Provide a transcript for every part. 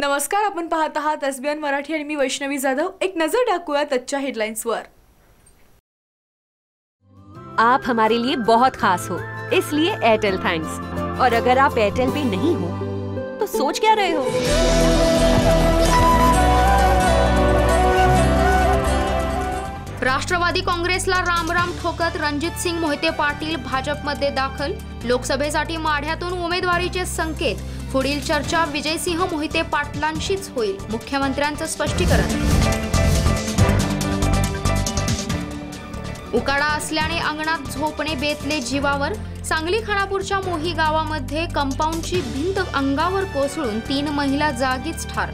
नमस्कार आपण पाहत आहात एसबीएन मराठी आणि मी वैष्णवी जाधव. एक नज़र टाकूया आजच्या हेडलाईन्सवर आप हमारे लिए बहुत खास हो इसलिए एयरटेल थैंक्स और अगर आप एयरटेल पे नहीं हो तो सोच क्या रहे हो? राष्ट्रवादी काँग्रेसला रामराम ठोकत रणजित सिंग मोहिते पाटील भाजपमध्ये दाखल. लोकसभेसाठी माढ्यातून उमेदवारीचे संकेत पुढील चर्चा विजयसिंह मोहिते पाटलांशीच होईल. मुख्यमंत्र्यांचं स्पष्टीकरण. उकाडा असल्याने अंगणात झोपणे बेतले जीवावर. सांगली खानापूरच्या मोही गावामध्ये कंपाऊंडची भिंत अंगावर कोसळून तीन महिला जागीच ठार.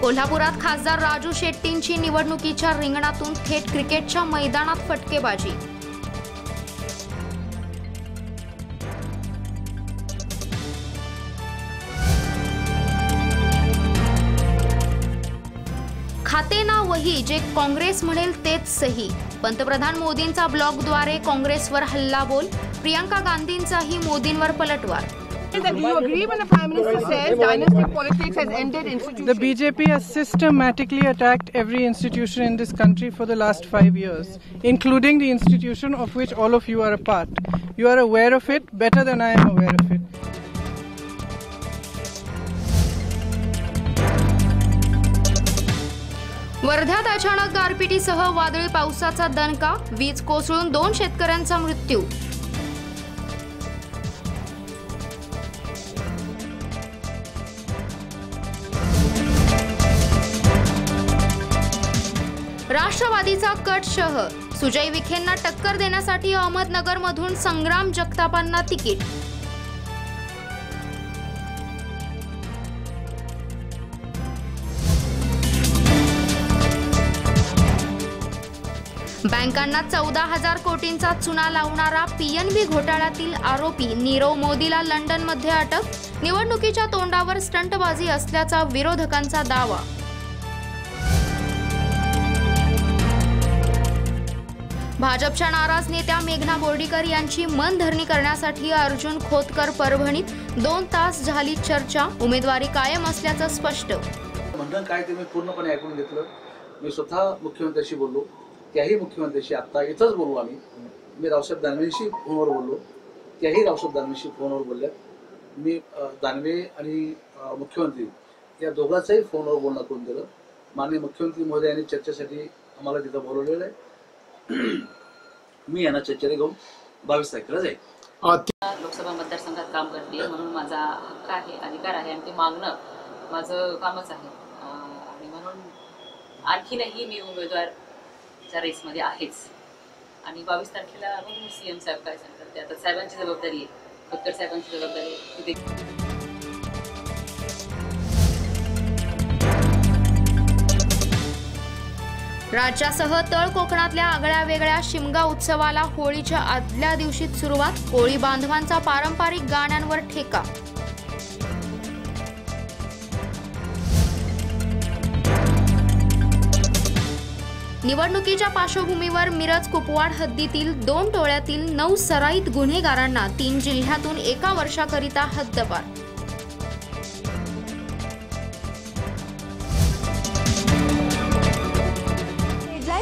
कोल्हापुरात खासदार राजू शेट्टींची निवडणुकीच्या रिंगणातून थेट क्रिकेटच्या मैदानात फटकेबाजी. खाते ना वही जे काँग्रेस म्हणेल तेच सही. पंतप्रधान मोदींचा ब्लॉगद्वारे काँग्रेसवर हल्लाबोल प्रियंका गांधींचाही मोदींवर पलटवार. that you agree when the Prime Minister says dynastic politics has ended institutions. The BJP has systematically attacked every institution in this country for the last five years, including the institution of which all of you are a part. You are aware of it better than I am aware of it. वर्ध्यात अचानक गारपिटीसह वादळी पावसाचा दणका वीज कोसळून दोन शेतकऱ्यांचा मृत्यू राष्ट्रवादीचा कट शह सुजय विखेंना टक्कर देण्यासाठी अहमदनगरमधून संग्राम जगतापांना तिकीट. बँकांना चौदा हजार कोटींचा चुना लावणारा पीएनबी घोटाळ्यातील आरोपी नीरव मोदीला लंडनमध्ये अटक. निवडणुकीच्या तोंडावर स्टंटबाजी असल्याचा विरोधकांचा दावा. भाजपच्या नाराज नेत्या मेघना बोर्डीकर यांची मनधरणी करण्यासाठी अर्जुन खोतकर परभणीत दोन तास झाली चर्चा. उमेदवारी कायम असल्याचं स्पष्ट. म्हणणं काय ते मी पूर्णपणे ऐकून घेतलं. मी स्वतः मुख्यमंत्र्यांशी बोललो. त्याही मुख्यमंत्र्यांशी आत्ता इथंच बोलू आम्ही. मी रावसाहेब दानवेंशी फोनवर बोललो. त्याही रावसाहेब दानवेंशी फोनवर बोलल्या मी दानवे आणि मुख्यमंत्री या दोघांचाही फोनवर बोलणं करून दिलं. माननीय मुख्यमंत्री महोदयांनी चर्चेसाठी आम्हाला तिथं बोलवलेलं आहे. मी यांना चर्चेला घेऊन बावीस तारखेला जाईल लोकसभा मतदारसंघात काम करते म्हणून माझा हक्क आहे अधिकार आहे आणि ते मागणं माझं कामच आहे. आणि म्हणून आणखीनही मी उमेदवारच्या रेसमध्ये आहेच. आणि बावीस तारखेला बघू सी एम साहेब काय सांगतात ते? आता साहेबांची जबाबदारी आहे. खोतकर साहेबांची जबाबदारी आहे. राज्यासह तळ कोकणातल्या आगळ्या वेगळ्या शिमगा उत्सवाला होळीच्या आदल्या दिवशीच सुरुवात. कोळी बांधवांचा पारंपरिक गाण्यांवर ठेका. निवडणुकीच्या पार्श्वभूमीवर मिरज कुपवाड हद्दीतील दोन टोळ्यातील नऊ सराईत गुन्हेगारांना तीन जिल्ह्यातून एका वर्षाकरिता हद्दपार.